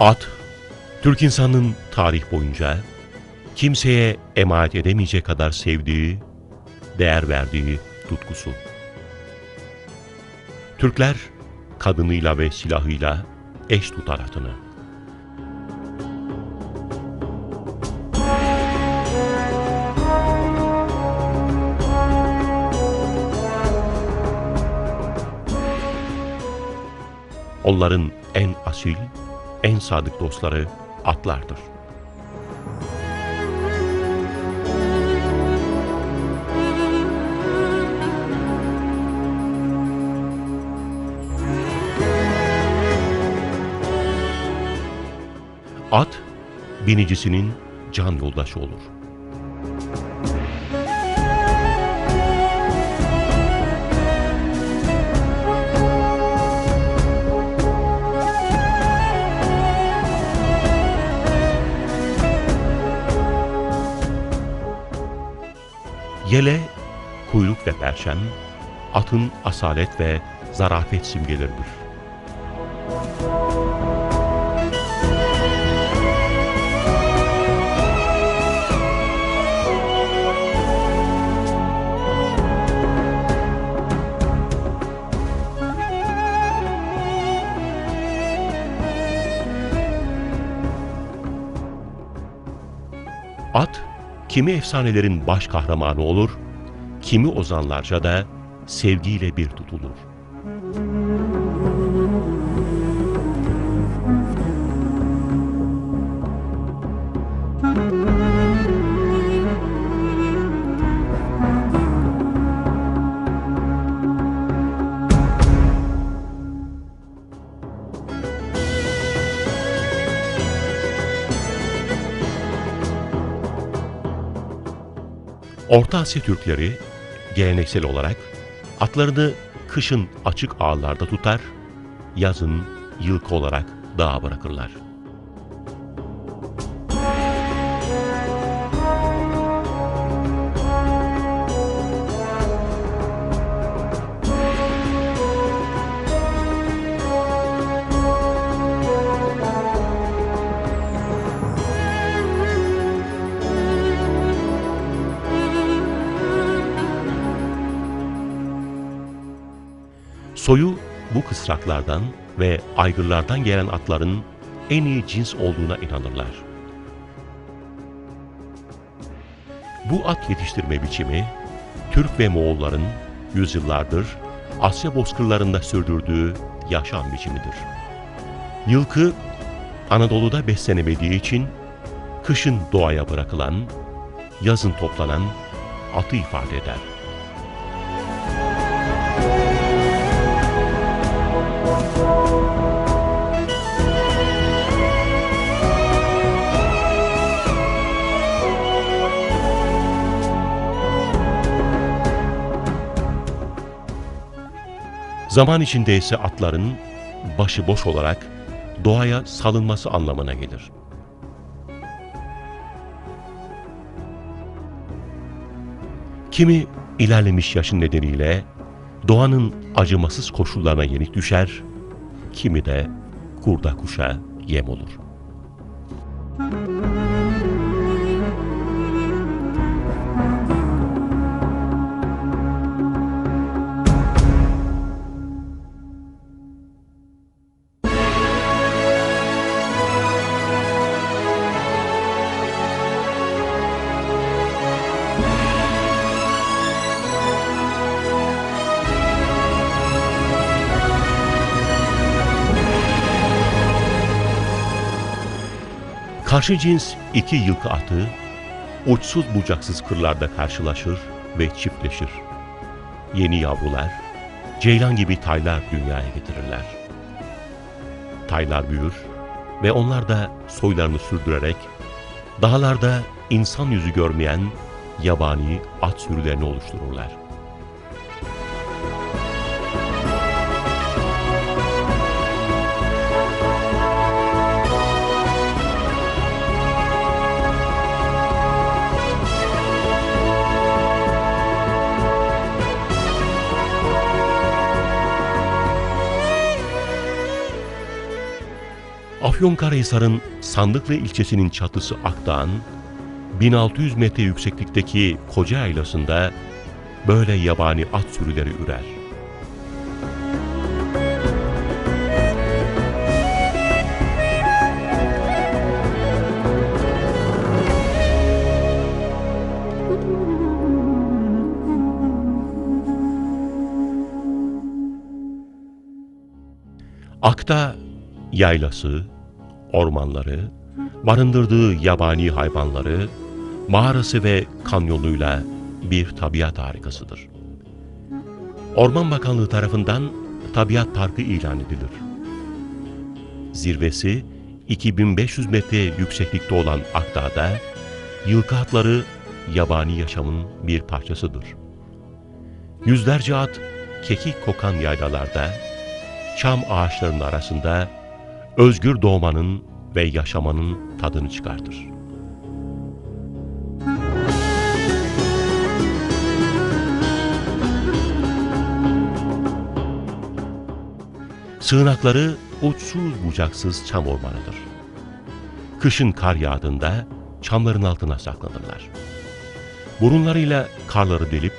At, Türk insanının tarih boyunca kimseye emanet edemeyecek kadar sevdiği, değer verdiği tutkusu. Türkler kadınıyla ve silahıyla eş tutar atını. Onların en asil, en sadık dostları atlardır. At, binicisinin can yoldaşı olur. Yele, kuyruk ve perşem, atın asalet ve zarafet simgeleridir. Kimi efsanelerin baş kahramanı olur, kimi ozanlarca da sevgiyle bir tutulur. Orta Asya Türkleri geleneksel olarak atlarını kışın açık ağlarda tutar, yazın yılkı olarak dağa bırakırlar. Soyu bu kısraklardan ve aygırlardan gelen atların en iyi cins olduğuna inanırlar. Bu at yetiştirme biçimi, Türk ve Moğolların yüzyıllardır Asya bozkırlarında sürdürdüğü yaşam biçimidir. Yılkı, Anadolu'da beslenemediği için kışın doğaya bırakılan, yazın toplanan atı ifade eder. Zaman içinde ise atların başıboş olarak doğaya salınması anlamına gelir. Kimi ilerlemiş yaşın nedeniyle doğanın acımasız koşullarına yenik düşer, kimi de kurda kuşa yem olur. Karşı cins iki yılkı atı uçsuz bucaksız kırlarda karşılaşır ve çiftleşir. Yeni yavrular, ceylan gibi taylar dünyaya getirirler. Taylar büyür ve onlar da soylarını sürdürerek dağlarda insan yüzü görmeyen yabani at sürülerini oluştururlar. Afyonkarahisar'ın Sandıklı ilçesinin çatısı Akdağ'ın 1600 metre yükseklikteki Koca Yaylası'nda böyle yabani at sürüleri ürer. Akta yaylası, ormanları, barındırdığı yabani hayvanları, mağarası ve kanyonuyla bir tabiat harikasıdır. Orman Bakanlığı tarafından Tabiat Parkı ilan edilir. Zirvesi 2500 metre yükseklikte olan Akdağ'da yılkı atları yabani yaşamın bir parçasıdır. Yüzlerce at kekik kokan yaylalarda, çam ağaçlarının arasında özgür doğmanın ve yaşamanın tadını çıkartır. Sığınakları uçsuz bucaksız çam ormanıdır. Kışın kar yağdığında çamların altına saklanırlar. Burunlarıyla karları delip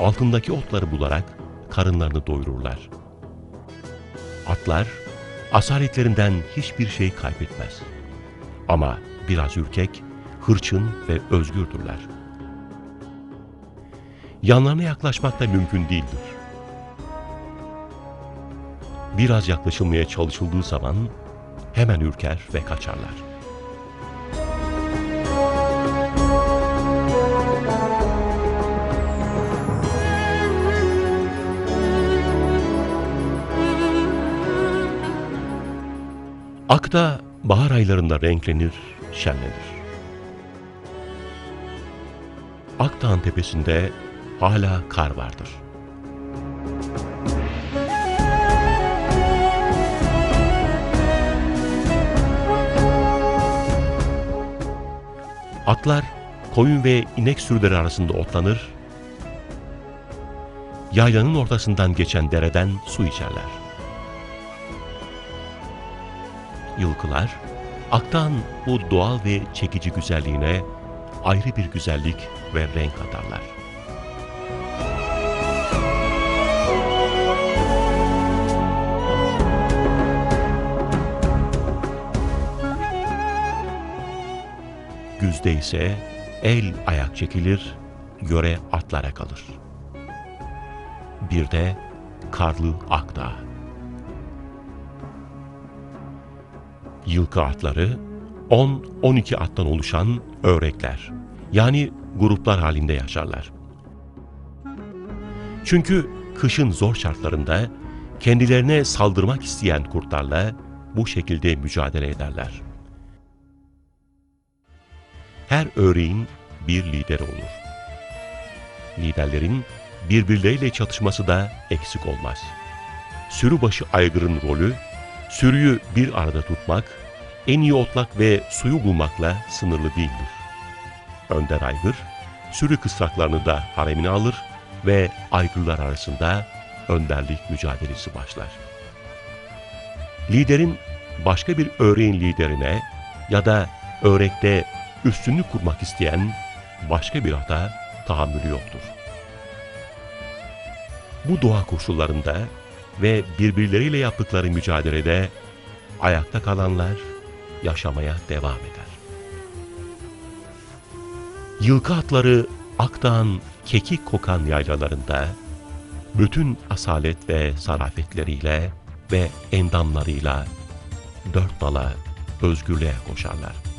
altındaki otları bularak karınlarını doyururlar. Atlar asaletlerinden hiçbir şey kaybetmez. Ama biraz ürkek, hırçın ve özgürdürler. Yanlarına yaklaşmak da mümkün değildir. Biraz yaklaşılmaya çalışıldığı zaman hemen ürker ve kaçarlar. Akta bahar aylarında renklenir, şenlenir. Akdağ'ın tepesinde hala kar vardır. Atlar koyun ve inek sürüleri arasında otlanır, yaylanın ortasından geçen dereden su içerler. Yılkılar, aktan bu doğal ve çekici güzelliğine ayrı bir güzellik ve renk katarlar. Güzde ise el ayak çekilir, yöre atlara kalır. Bir de karlı Akdağ. Yılkı atları 10-12 attan oluşan öğrekler. Yani gruplar halinde yaşarlar. Çünkü kışın zor şartlarında kendilerine saldırmak isteyen kurtlarla bu şekilde mücadele ederler. Her öğreğin bir lideri olur. Liderlerin birbirleriyle çatışması da eksik olmaz. Sürü başı aygırın rolü Sürüyü bir arada tutmak, en iyi otlak ve suyu bulmakla sınırlı değildir. Önder Aygır, sürü kısraklarını da haremine alır ve aygırlar arasında önderlik mücadelesi başlar. Liderin başka bir öğreğin liderine ya da öğrekte üstünlük kurmak isteyen başka bir ata tahammülü yoktur. Bu doğa koşullarında ve birbirleriyle yaptıkları mücadelede ayakta kalanlar yaşamaya devam eder. Yılkı atları Akdağ'ın kekik kokan yaylalarında bütün asalet ve sarafetleriyle ve endamlarıyla dört nala özgürlüğe koşarlar.